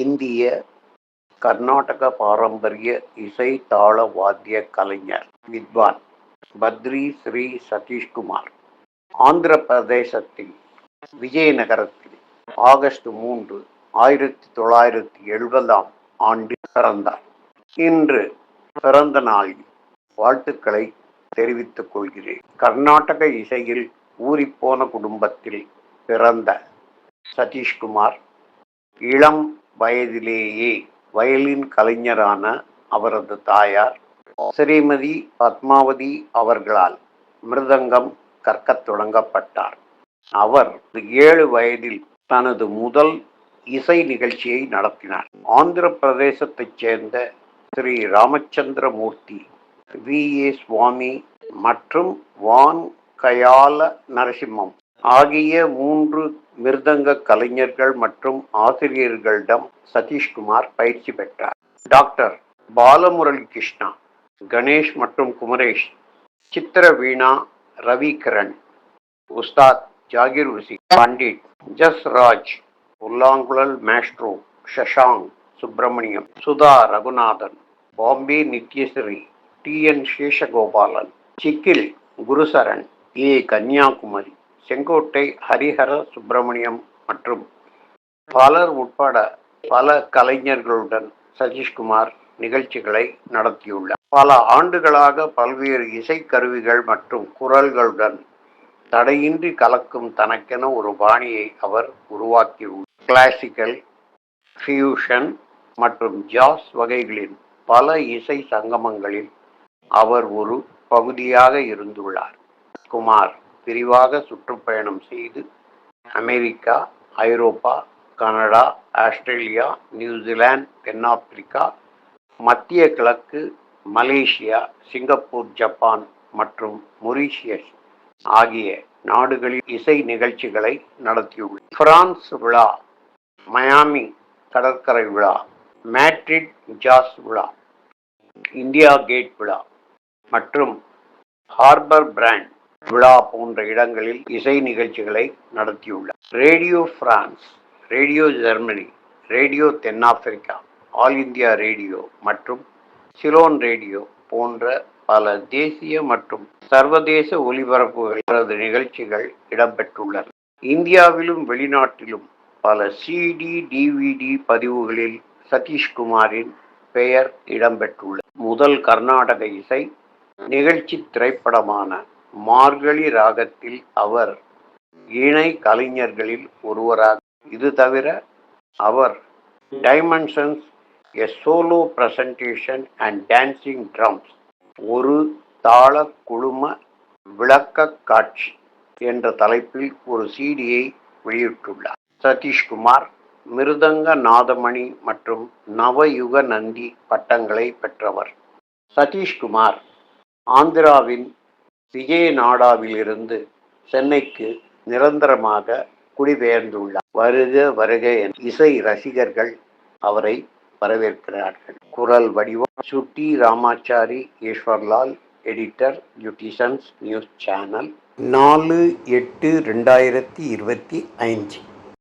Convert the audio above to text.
இந்திய கர்நாடக பாரம்பரிய இசை தாள வாத்திய கலைஞர் வித்வான் பத்ரி ஸ்ரீ சதீஷ்குமார். ஆந்திர பிரதேசத்தில் விஜயநகரத்தில் ஆகஸ்ட் மூன்று ஆயிரத்தி தொள்ளாயிரத்தி எழுபதாம் ஆண்டு பிறந்தார். இன்று பிறந்த நாளில் வாழ்த்துக்களை தெரிவித்துக் கொள்கிறேன். கர்நாடக இசையில் ஊறிப்போன குடும்பத்தில் பிறந்த சதீஷ்குமார் இளம் வயதிலேயே வயலின் கலைஞரான அவரது தாயார் ஸ்ரீமதி பத்மாவதி அவர்களால் மிருதங்கம் கற்கத் தொடங்கப்பட்டார். அவர் ஏழு வயதில் தனது முதல் இசை நிகழ்ச்சியை நடத்தினார். ஆந்திர பிரதேசத்தைச் சேர்ந்த ஸ்ரீ ராமச்சந்திரமூர்த்தி வி ஏ சுவாமி மற்றும் வான் கயால நரசிம்மம் ஆகிய மூன்று மிருதங்க கலைஞர்கள் மற்றும் ஆசிரியர்களிடம் சதீஷ்குமார் பயிற்சி பெற்றார். டாக்டர் பாலமுரளி கிருஷ்ணா கணேஷ் மற்றும் குமரேஷ் சித்திர வீணா ரவி கிரண் உஸ்தாத் ஜாகிர் உசி பண்டிட் ஜஸ் ராஜ் புல்லாங்குழல் maestro Shashank Subramanyam Sudha Raghunathan Bombay Nithyasree T N Seshagopalan Sikkil Gurucharan A Kanyakumari. Sengottai Harihara Subramaniam மற்றும் பலர் உட்பட பல கலைஞர்களுடன் சதீஷ்குமார் நிகழ்ச்சிகளை நடத்தியுள்ளார். பல ஆண்டுகளாக பல்வேறு இசைக்கருவிகள் மற்றும் குரல்களுடன் தடையின்றி கலக்கும் தனக்கென ஒரு பாணியை அவர் உருவாக்கியுள்ளார். கிளாசிக்கல் ஃபியூஷன் மற்றும் ஜாஸ் வகைகளின் பல இசை சங்கமங்களில் அவர் ஒரு பகுதியாக இருந்துள்ளார். குமார் விரிவாக சுற்றுப்பயணம் செய்து அமெரிக்கா ஐரோப்பா கனடா ஆஸ்திரேலியா நியூசிலாந்து தென்னாப்பிரிக்கா மத்திய கிழக்கு மலேசியா சிங்கப்பூர் ஜப்பான் மற்றும் மொரீஷியஸ் ஆகிய நாடுகளில் இசை நிகழ்ச்சிகளை நடத்தியுள்ளது. பிரான்ஸ் விழா மயாமி கடற்கரை விழா மேட்ரிட் ஜாஸ் விழா இந்தியா கேட் விழா மற்றும் ஹார்பர் பிராண்ட் விழா போன்ற இடங்களில் இசை நிகழ்ச்சிகளை நடத்தியுள்ளார். Radio France radio Germany radio தென்னாப்பிரிக்கா ஆல் இந்தியா ரேடியோ மற்றும் சிலோன் ரேடியோ போன்ற பல தேசிய மற்றும் சர்வதேச ஒலிபரப்புகளது நிகழ்ச்சிகள் இடம்பெற்றுள்ளன. இந்தியாவிலும் வெளிநாட்டிலும் பல சிடி டிவிடி பதிவுகளில் சதீஷ்குமாரின் பெயர் இடம்பெற்றுள்ளது. முதல் கர்நாடக இசை நிகழ்ச்சி திரைப்படமான மார்கழி ராகத்தில் அவர் இணை கலைஞர்களில் ஒருவராக இது தவிர அவர் dimensions a solo presentation and dancing drums ஒரு தாள குழும விளக்க காட்சி என்ற தலைப்பில் ஒரு சிடியை வெளியிட்டுள்ளார். சதீஷ்குமார் மிருதங்க நாதமணி மற்றும் நவயுக நந்தி பட்டங்களை பெற்றவர். சதீஷ்குமார் ஆந்திராவின் விஜயநாடாவிலிருந்து சென்னைக்கு நிரந்தரமாக குடிபெயர்ந்துள்ளார். வருக வருக என் இசை ரசிகர்கள் அவரை வரவேற்கிறார்கள். குரல் வடிவம் சுட்டி ராமாச்சாரி ஈஸ்வர்லால் எடிட்டர் யூட்டிசன்ஸ் நியூஸ் சேனல் நாலு எட்டு ரெண்டாயிரத்தி இருபத்தி ஐந்து.